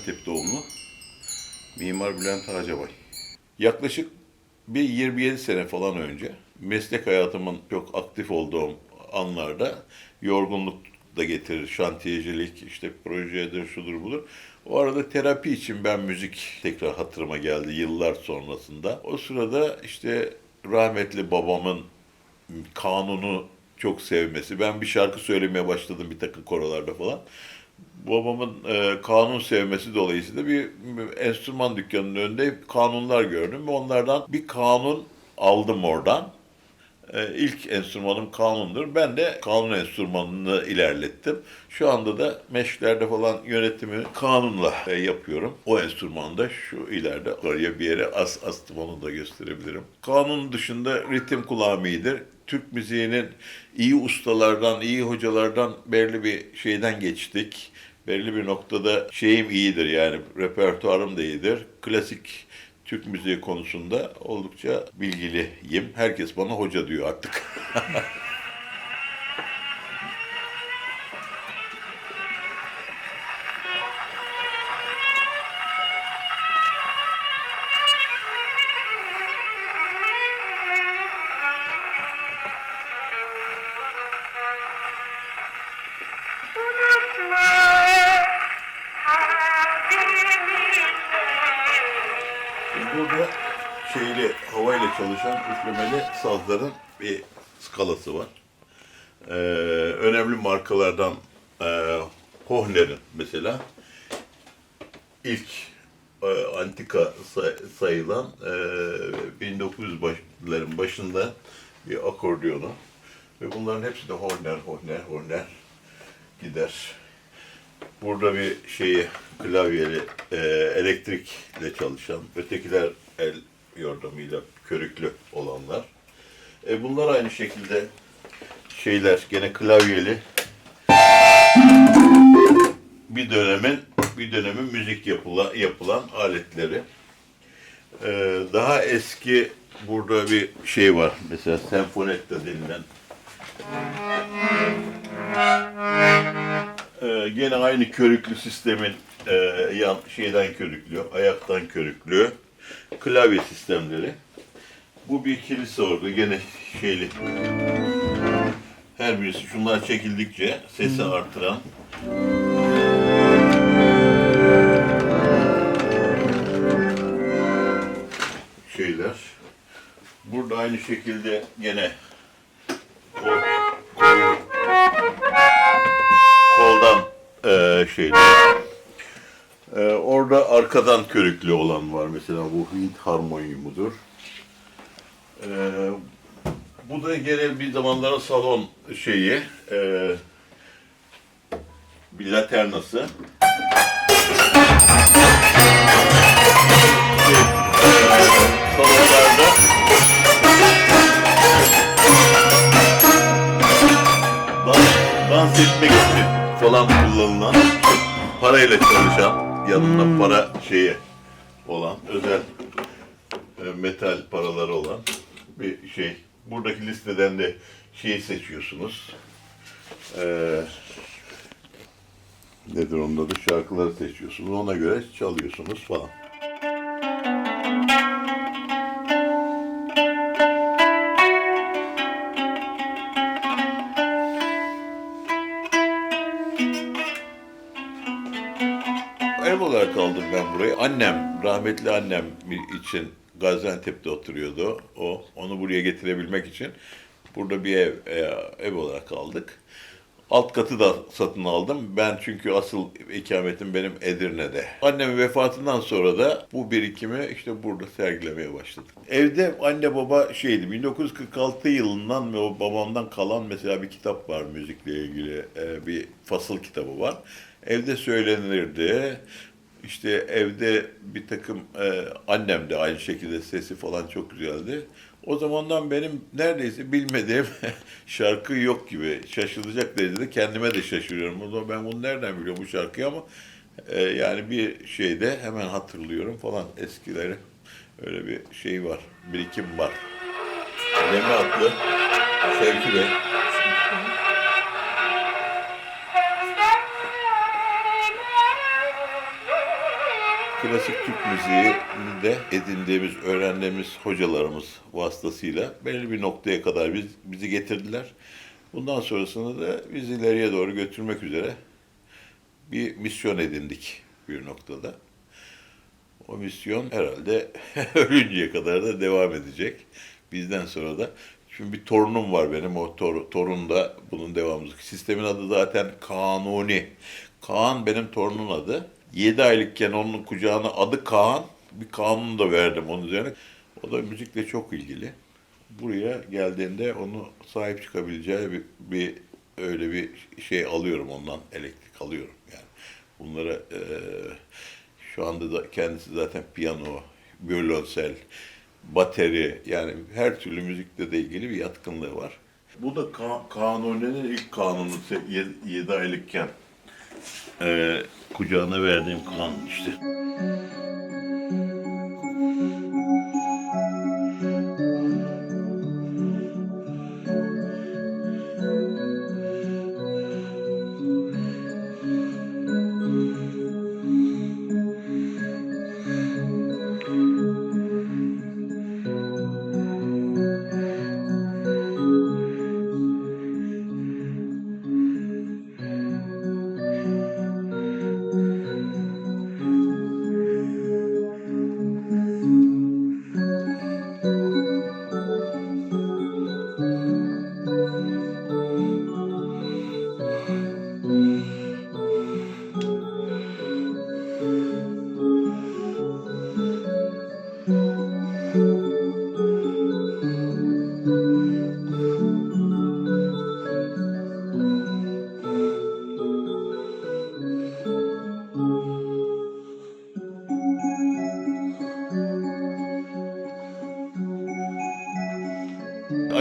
1956 Gaziantep doğumlu Mimar Bülent Hacabay. Yaklaşık bir 27 sene falan önce meslek hayatımın çok aktif olduğum anlarda yorgunluk da getirir. Şantiyecilik, işte projedir, şudur budur. O arada terapi için ben müzik tekrar hatırıma geldi yıllar sonrasında. O sırada işte rahmetli babamın kanunu çok sevmesi. Ben bir şarkı söylemeye başladım bir takım korolarda falan. Babamın e, kanun sevmesi dolayısıyla bir enstrüman dükkanının önünde kanunlar gördüm ve onlardan bir kanun aldım oradan. E, ilk enstrümanım kanundur. Ben de kanun enstrümanını ilerlettim. Şu anda da meşklerde falan yönetimi kanunla e, yapıyorum. O enstrümanda şu ileride oraya bir yere as astım onu da gösterebilirim. Kanun dışında ritim kulağım iyidir. Türk müziğinin iyi ustalardan, iyi hocalardan belli bir şeyden geçtik. Belli bir noktada şeyim iyidir yani repertuarım da iyidir. Klasik Türk müziği konusunda oldukça bilgiliyim. Herkes bana hoca diyor artık. üflemeli sazların bir skalası var. Ee, önemli markalardan e, Hohner'in mesela ilk e, antika say- sayılan e, 1900'lerin başında bir akordiyonu ve bunların hepsi de Horner, Horner, Horner gider. Burada bir şeyi klavyeli e, elektrikle çalışan, ötekiler el yordamıyla körüklü olanlar. E, bunlar aynı şekilde şeyler gene klavyeli bir dönemin bir dönemin müzik yapıla, yapılan aletleri. E, daha eski burada bir şey var. Mesela senfonetta denilen ee, gene aynı körüklü sistemin e, yan şeyden körüklü, ayaktan körüklü klavye sistemleri. Bu bir kilise orada gene şeyli. Her birisi şunlar çekildikçe sesi artıran. Şeyler. Burada aynı şekilde gene koldan e, şeyde. E, orada arkadan körüklü olan var mesela bu Hint harmonyumudur. E, bu da gene bir zamanların salon şeyi, e, bir laternası. Salonlarda dans, dans etmek için falan kullanılan parayla çalışan yanında para şeyi olan özel e, metal paraları olan bir şey. Buradaki listeden de şeyi seçiyorsunuz. Ee, nedir onun adı? Şarkıları seçiyorsunuz. Ona göre çalıyorsunuz falan. Burayı. Annem, rahmetli annem için Gaziantep'te oturuyordu. O onu buraya getirebilmek için burada bir ev e, ev olarak aldık. Alt katı da satın aldım. Ben çünkü asıl ikametim benim Edirne'de. Annemin vefatından sonra da bu birikimi işte burada sergilemeye başladım. Evde anne baba şeydi 1946 yılından ve o babamdan kalan mesela bir kitap var müzikle ilgili e, bir fasıl kitabı var. Evde söylenirdi. İşte evde bir takım e, annem de aynı şekilde sesi falan çok güzeldi. O zamandan benim neredeyse bilmediğim şarkı yok gibi. Şaşılacak derecede kendime de şaşırıyorum. O zaman ben bunu nereden biliyorum bu şarkıyı ama e, yani bir şeyde hemen hatırlıyorum falan eskileri. Öyle bir şey var, birikim var. Lemi adlı Şevki Bey. Klasik Türk müziği de edindiğimiz, öğrendiğimiz hocalarımız vasıtasıyla belli bir noktaya kadar biz, bizi getirdiler. Bundan sonrasını da biz ileriye doğru götürmek üzere bir misyon edindik bir noktada. O misyon herhalde ölünceye kadar da devam edecek. Bizden sonra da. Şimdi bir torunum var benim. O tor- torun da bunun devamı. Sistemin adı zaten Kanuni. Kaan benim torunun adı. 7 aylıkken onun kucağına adı Kaan. Bir kanun da verdim onun üzerine. O da müzikle çok ilgili. Buraya geldiğinde onu sahip çıkabileceği bir, bir öyle bir şey alıyorum ondan. Elektrik alıyorum yani. Bunlara eee şu anda da kendisi zaten piyano, violonsel, bateri yani her türlü müzikle de ilgili bir yatkınlığı var. Bu da ka- Kanuni'nin ilk kanunu 7 aylıkken eee kucağına verdiğim kanun işte.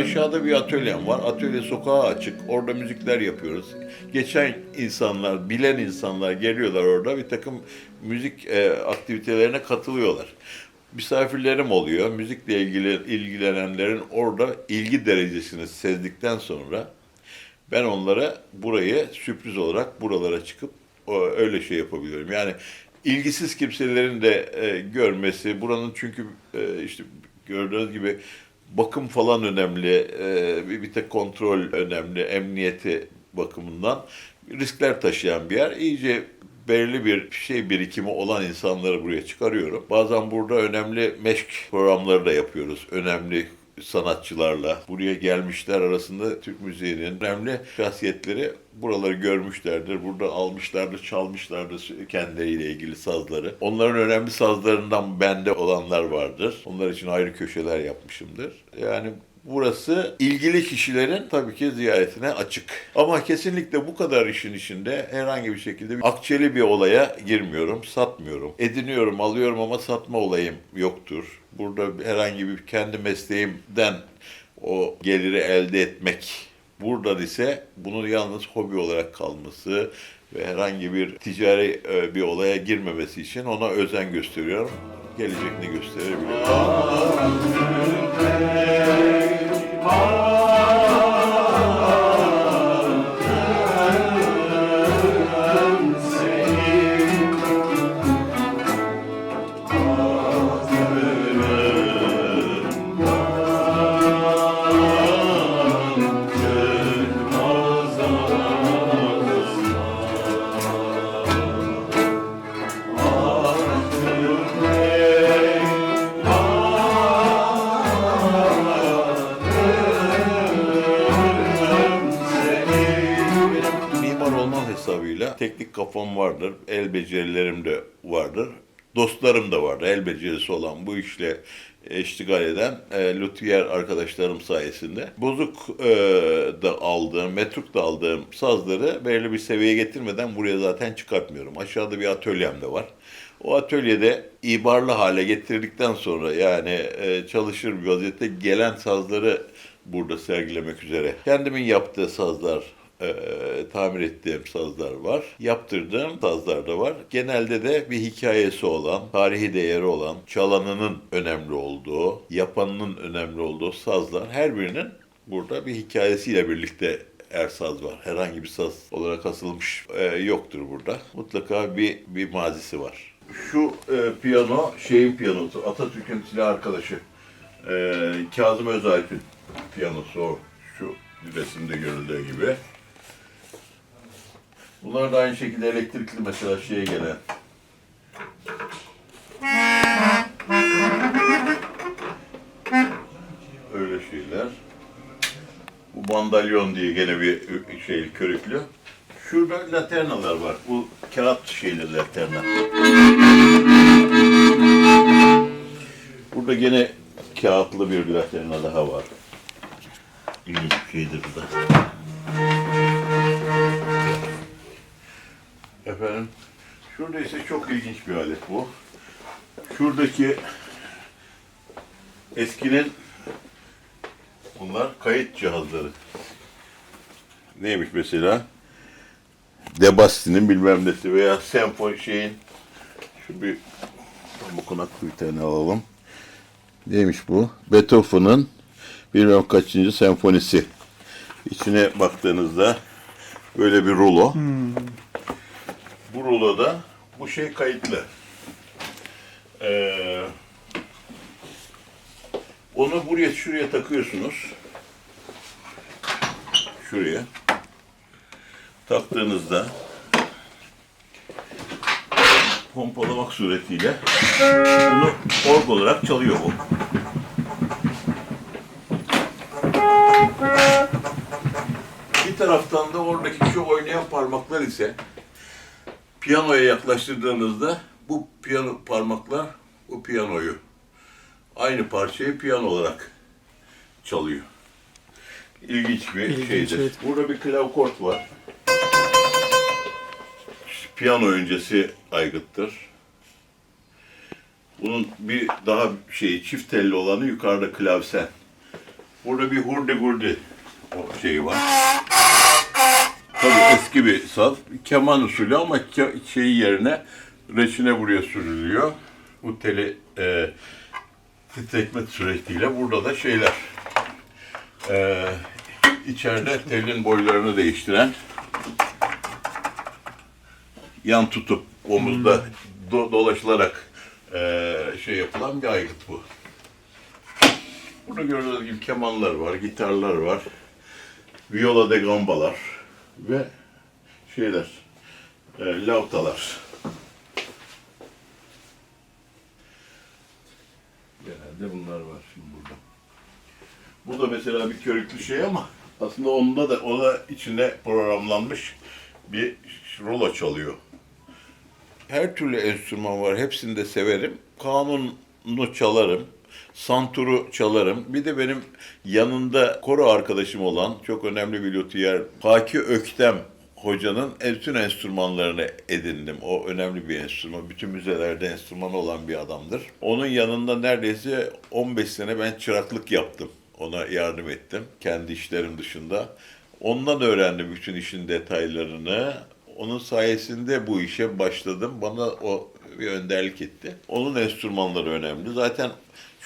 Aşağıda bir atölyem var. Atölye sokağa açık. Orada müzikler yapıyoruz. Geçen insanlar, bilen insanlar geliyorlar orada. Bir takım müzik e, aktivitelerine katılıyorlar. Misafirlerim oluyor. Müzikle ilgili ilgilenenlerin orada ilgi derecesini sezdikten sonra ben onlara burayı sürpriz olarak buralara çıkıp öyle şey yapabiliyorum. Yani ilgisiz kimselerin de e, görmesi, buranın çünkü e, işte gördüğünüz gibi bakım falan önemli, e, bir, tek kontrol önemli, emniyeti bakımından riskler taşıyan bir yer. İyice belirli bir şey birikimi olan insanları buraya çıkarıyorum. Bazen burada önemli meşk programları da yapıyoruz. Önemli sanatçılarla buraya gelmişler arasında Türk müziğinin önemli şahsiyetleri buraları görmüşlerdir. Burada almışlardır, çalmışlardır kendileriyle ilgili sazları. Onların önemli sazlarından bende olanlar vardır. Onlar için ayrı köşeler yapmışımdır. Yani Burası ilgili kişilerin tabii ki ziyaretine açık. Ama kesinlikle bu kadar işin içinde herhangi bir şekilde bir akçeli bir olaya girmiyorum, satmıyorum. Ediniyorum, alıyorum ama satma olayım yoktur. Burada herhangi bir kendi mesleğimden o geliri elde etmek. Buradan ise bunun yalnız hobi olarak kalması ve herhangi bir ticari e, bir olaya girmemesi için ona özen gösteriyorum. Gelecek ne gösterebilir? Benim becerilerim de vardır. Dostlarım da vardır, el becerisi olan bu işle iştigal eden e, lütfiyer arkadaşlarım sayesinde. Bozuk e, da aldığım, metruk da aldığım sazları belirli bir seviyeye getirmeden buraya zaten çıkartmıyorum. Aşağıda bir atölyem de var. O atölyede ibarlı hale getirdikten sonra yani e, çalışır bir vaziyette gelen sazları burada sergilemek üzere. Kendimin yaptığı sazlar, e, tamir ettiğim sazlar var. Yaptırdığım sazlar da var. Genelde de bir hikayesi olan, tarihi değeri olan, çalanının önemli olduğu, yapanının önemli olduğu sazlar her birinin burada bir hikayesiyle birlikte er saz var. Herhangi bir saz olarak asılmış e, yoktur burada. Mutlaka bir bir mazisi var. şu e, piyano şeyin piyanosu, Atatürk'ün silah arkadaşı. E, Kazım Özalp'in piyanosu o. Şu resimde görüldüğü gibi. Bunlar da aynı şekilde elektrikli mesela şeye gelen. Öyle şeyler. Bu bandalyon diye gene bir şey körüklü. Şurada laternalar var. Bu kağıt şeyleri laterna. Burada gene kağıtlı bir laterna daha var. İlginç bir şeydir bu da. Efendim, şurada ise çok ilginç bir alet bu. Şuradaki eskinin bunlar kayıt cihazları. Neymiş mesela? Debasti'nin bilmem nesi veya senfoni şeyin şu bir dokunaklı bir tane alalım. Neymiş bu? Beethoven'ın bilmem kaçıncı senfonisi. İçine baktığınızda böyle bir rulo. Bu ruloda bu şey kayıtlı. Ee, onu buraya şuraya takıyorsunuz. Şuraya. Taktığınızda pompalamak suretiyle bunu org olarak çalıyor bu. Bir taraftan da oradaki şu oynayan parmaklar ise piyanoya yaklaştırdığınızda bu piyano parmaklar bu piyanoyu aynı parçayı piyano olarak çalıyor. İlginç bir İlginç, şeydir. evet. Burada bir klavkort var. Piyano öncesi aygıttır. Bunun bir daha şey çift telli olanı yukarıda klavsen. Burada bir hurdi gurdi şeyi var. Tabii eski bir saz. Keman usulü ama ke- şeyi yerine reçine buraya sürülüyor. Bu teli e, titretme suretiyle burada da şeyler. E, içeride telin boylarını değiştiren yan tutup omuzda do- dolaşılarak e, şey yapılan bir aygıt bu. Burada gördüğünüz gibi kemanlar var, gitarlar var, viola de gambalar ve şeyler, e, lavtalar. Genelde bunlar var şimdi burada. Bu da mesela bir körüklü şey ama aslında onda da o da içine programlanmış bir rulo çalıyor. Her türlü enstrüman var. Hepsini de severim. Kanunu çalarım. Santuru çalarım. Bir de benim yanında koro arkadaşım olan çok önemli bir luthier Haki Öktem hocanın bütün enstrümanlarını edindim. O önemli bir enstrüman. Bütün müzelerde enstrümanı olan bir adamdır. Onun yanında neredeyse 15 sene ben çıraklık yaptım. Ona yardım ettim. Kendi işlerim dışında. Ondan öğrendim bütün işin detaylarını. Onun sayesinde bu işe başladım. Bana o bir önderlik etti. Onun enstrümanları önemli. Zaten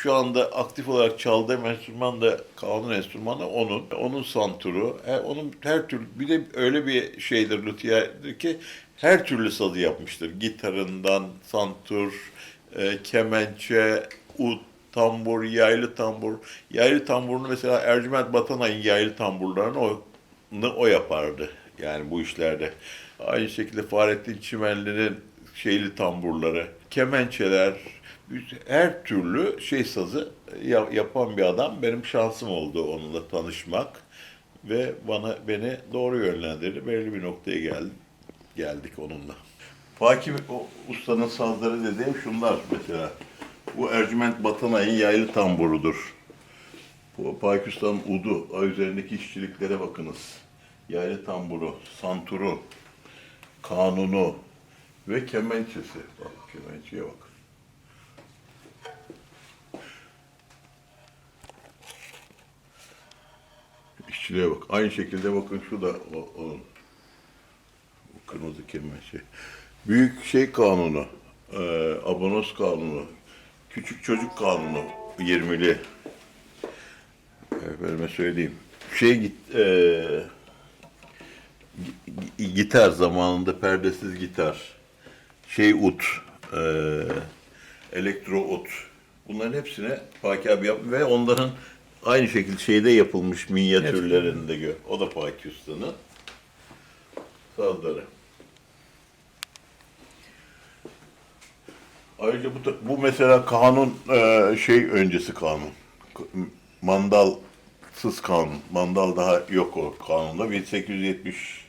şu anda aktif olarak çaldığım enstrüman da kanun enstrümanı onun. Onun santuru, onun her türlü bir de öyle bir şeydir lütfiyerdir ki her türlü sazı yapmıştır. Gitarından santur, e, kemençe, ut, tambur, yaylı tambur. Yaylı tamburunu mesela Ercüment Batanay'ın yaylı tamburlarını o, o yapardı. Yani bu işlerde. Aynı şekilde Fahrettin Çimenli'nin şeyli tamburları, kemençeler, her türlü şey sazı ya- yapan bir adam. Benim şansım oldu onunla tanışmak ve bana beni doğru yönlendirdi. Belli bir noktaya geldim. Geldik onunla. Fakir o ustanın sazları dediğim şunlar mesela. Bu Ercüment Batanay'ın yaylı tamburudur. Bu Pakistan'ın udu, ay üzerindeki işçiliklere bakınız. Yaylı tamburu, santuru, kanunu ve kemençesi. Bak kemençeye bak. İşçiliğe bak. Aynı şekilde bakın şu da o, onun. Bu kırmızı kemençe. Büyük şey kanunu, e, abonos kanunu, küçük çocuk kanunu 20'li. Efendime söyleyeyim. Şey git, e, gi- gitar zamanında perdesiz gitar. Şey ut, eee elektro ot. Bunların hepsine Faki abi yaptı ve onların aynı şekilde şeyde yapılmış minyatürlerini de gör. O da Faki Usta'nın sazları. Ayrıca bu, bu mesela kanun eee, şey öncesi kanun. Mandalsız kanun. Mandal daha yok o kanunda. 1870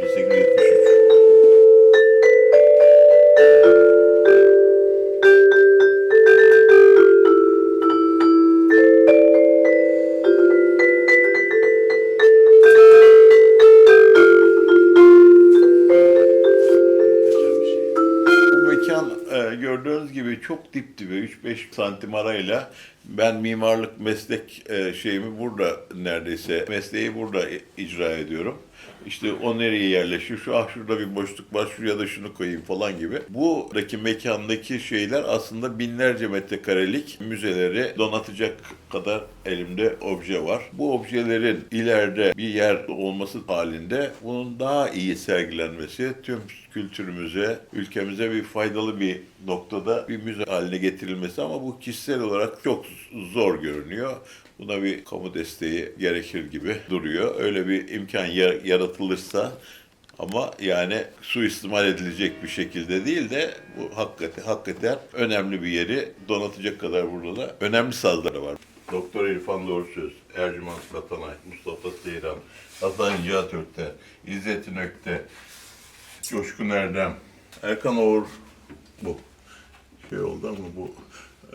1873. çok dip dibe 3-5 santim arayla ben mimarlık meslek e, şeyimi burada neredeyse mesleği burada icra ediyorum. İşte o nereye yerleşiyor? Şu ah şurada bir boşluk var, şuraya da şunu koyayım falan gibi. Buradaki mekandaki şeyler aslında binlerce metrekarelik müzeleri donatacak kadar elimde obje var. Bu objelerin ileride bir yer olması halinde bunun daha iyi sergilenmesi tüm kültürümüze, ülkemize bir faydalı bir noktada bir müze haline getirilmesi ama bu kişisel olarak çok zor görünüyor. Buna bir kamu desteği gerekir gibi duruyor. Öyle bir imkan ya- yaratılırsa ama yani suistimal edilecek bir şekilde değil de bu hakikaten, hakikaten önemli bir yeri donatacak kadar burada da önemli sazları var. Doktor İrfan Doğrusöz, Ercüment Satanay, Mustafa Seyran, Hasan Cihat Ökte, İzzettin Ökte, Coşkun Erdem, Erkan Oğur bu. Şey oldu ama bu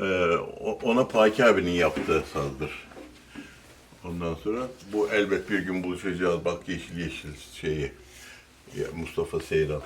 e, ona Paki abinin yaptığı sazdır. Ondan sonra bu elbet bir gün buluşacağız. Bak yeşil yeşil şeyi. Mustafa Seyran.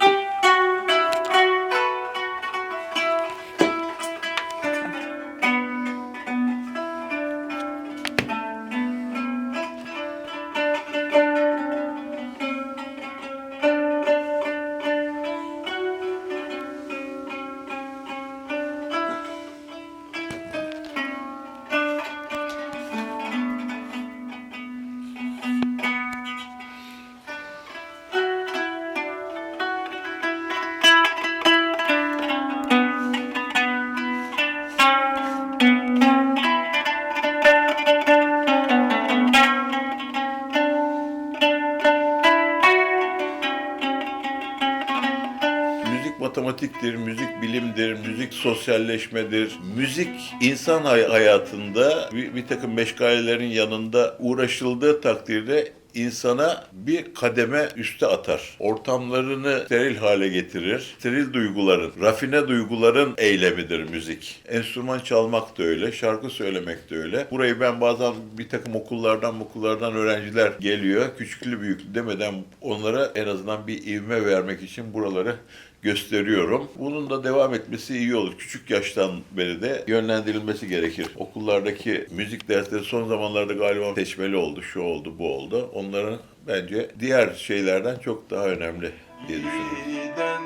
Matematiktir, müzik bilimdir, müzik sosyalleşmedir. Müzik insan hay- hayatında bir, bir takım meşgalelerin yanında uğraşıldığı takdirde insana bir kademe üste atar. Ortamlarını steril hale getirir. Steril duyguların, rafine duyguların eylemidir müzik. Enstrüman çalmak da öyle, şarkı söylemek de öyle. Burayı ben bazen bir takım okullardan okullardan öğrenciler geliyor. Küçüklü büyüklü demeden onlara en azından bir ivme vermek için buraları gösteriyorum. Bunun da devam etmesi iyi olur. Küçük yaştan beri de yönlendirilmesi gerekir. Okullardaki müzik dersleri son zamanlarda galiba seçmeli oldu, şu oldu, bu oldu. Onların bence diğer şeylerden çok daha önemli diye düşünüyorum. Giden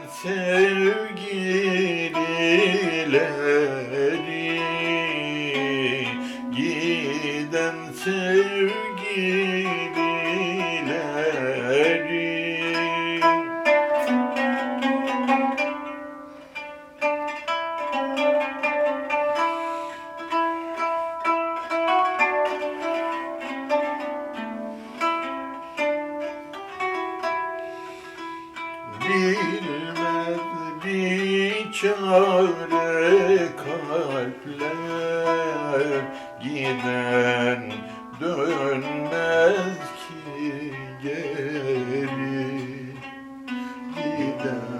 again.